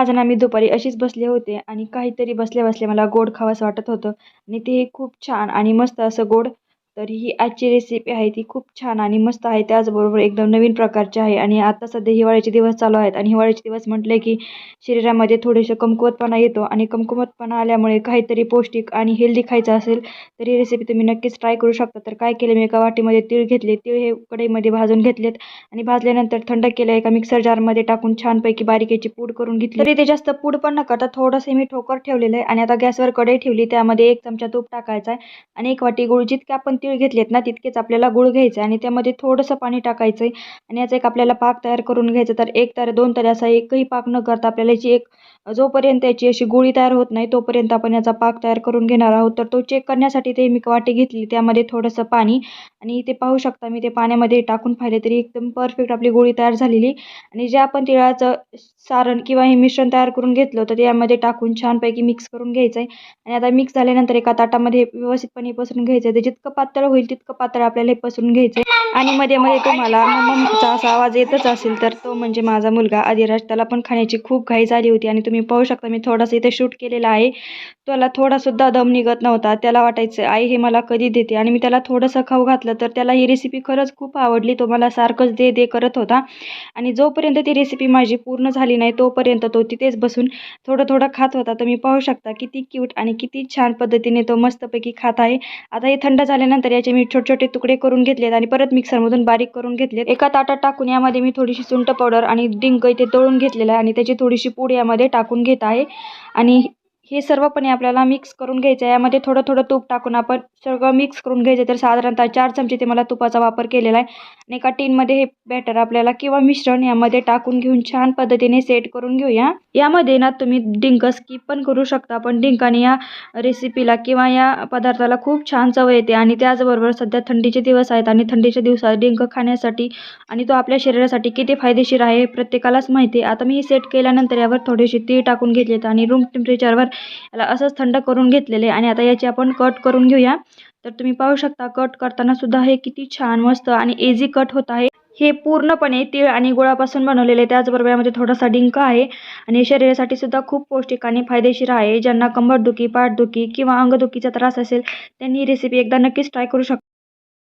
आज ना मी दुपारी अशीच बसले होते आणि काहीतरी बसल्या बसल्या मला गोड खावंसं वाटत होतं आणि ते खूप छान आणि मस्त असं गोड तर ही आजची रेसिपी आहे ती खूप छान आणि मस्त आहे. त्याचबरोबर एकदम नवीन प्रकारची आहे आणि आता सध्या हिवाळ्याचे दिवस चालू आहेत आणि हिवाळ्याचे दिवस म्हटले की शरीरामध्ये थोडेसे कमकुवतपणा येतो आणि कमकुवतपणा आल्यामुळे काहीतरी पौष्टिक आणि हेल्दी खायचं असेल तर ही रेसिपी तुम्ही नक्कीच ट्राय करू शकता. तर काय केलं मी एका वाटीमध्ये तीळ घेतले तीळ हे कढईमध्ये भाजून घेतलेत आणि भाजल्यानंतर थंड केलं एका मिक्सर जारमध्ये टाकून छानपैकी बारीक याची पूड करून घेतली. तरी ते जास्त पूड पण न करता थोडंसं मी ठोकर ठेवलेलं आहे आणि आता गॅसवर कढई ठेवली त्यामध्ये एक चमचा तूप टाकायचा आहे आणि एक वाटी गुळ जितक्या आपण तीळ घेतलेत ना तितकेच आपल्याला गुळ घ्यायचं आणि त्यामध्ये थोडंसं पाणी टाकायचं आहे. आणि याचा एक आपल्याला पाक तयार करून घ्यायचा तर एक तर दोन तर असा एकही पाक न करता आपल्याला याची एक जोपर्यंत याची अशी गोळी तयार होत नाही तोपर्यंत आपण याचा पाक तयार करून घेणार आहोत. तर तो चेक करण्यासाठी ते मी वाटी घेतली त्यामध्ये थोडंसं पाणी आणि इथे पाहू शकता मी ते पाण्यामध्ये टाकून पाहिले तरी एकदम परफेक्ट आपली गोळी तयार झालेली. आणि जे आपण तिळाचं सारण किंवा हे मिश्रण तयार करून घेतलं तर त्यामध्ये टाकून छानपैकी मिक्स करून घ्यायचं आहे. आणि आता मिक्स झाल्यानंतर एका ताटामध्ये व्यवस्थितपणे पसरून घ्यायचं आहे. ते जितकं पातळ होईल तितकं पातळ आपल्याला हे पसरून घ्यायचं आहे आणि मध्ये मध्ये तुम्हाला मम्मचा असा आवाज येतच असेल तर तो म्हणजे माझा मुलगा अधिराज त्याला पण खाण्याची खूप घाई झाली होती आणि तुम्ही पाहू शकता मी थोडासा इथे शूट केलेला आहे. त्याला थोडासुद्धा दम निघत नव्हता. त्याला वाटायचं आई हे मला कधी देते? आणि मी त्याला थोडंसं खाऊ घातलं तर त्याला ही रेसिपी खरंच खूप आवडली. तो मला सारखंच दे दे करत होता. आणि जोपर्यंत ती रेसिपी माझी पूर्ण झाली नाही तोपर्यंत तो तिथेच बसून थोडं थोडं खात होता. तर मी पाहू शकता किती क्यूट आणि किती छान पद्धतीने तो मस्तपैकी खात आहे. आता हे थंड झाल्यानंतर याचे मी छोटे छोटे तुकडे करून घेतलेत आणि परत मिक्सरमधून बारीक करून घेतलेत. एका ताटात टाकून यामध्ये मी थोडीशी सुंट पावडर आणि डिंक इथे तळून घेतलेलं आहे आणि त्याची थोडीशी पूड यामध्ये टाकून घेत आहे. आणि हे सर्वपणे आपल्याला मिक्स करून घ्यायचं आहे. यामध्ये थोडं थोडं तूप टाकून आपण सगळं मिक्स करून घ्यायचं तर साधारणतः चार चमचे ते मला तुपाचा वापर केलेला आहे. आणि एका टीनमध्ये हे बॅटर आपल्याला किंवा मिश्रण यामध्ये टाकून घेऊन छान पद्धतीने सेट करून घेऊया. यामध्ये ना तुम्ही डिंक स्किप पण करू शकता पण डिंकाने या रेसिपीला किंवा या पदार्थाला खूप छान चव येते आणि त्याचबरोबर सध्या थंडीचे दिवस आहेत आणि थंडीच्या दिवसात डिंक खाण्यासाठी आणि तो आपल्या शरीरासाठी किती फायदेशीर आहे हे प्रत्येकालाच माहिती आहे. आता मी हे सेट केल्यानंतर यावर थोडेसे तीळ टाकून घेतलेत आणि रूम टेम्परेचरवर याला असंच थंड करून घेतलेले आणि आता याची आपण कट करून घेऊया. तर तुम्ही पाहू शकता कट करताना सुद्धा हे किती छान मस्त आणि एझी कट होत आहे. हे पूर्णपणे तीळ आणि गुळापासून बनवलेले त्याचबरोबर यामध्ये थोडासा डिंक आहे आणि शरीरासाठी सुद्धा खूप पौष्टिक आणि फायदेशीर आहे. ज्यांना कंबरदुखी पाठदुखी किंवा अंगदुखीचा त्रास असेल त्यांनी ही रेसिपी एकदा नक्कीच ट्राय करू शकता.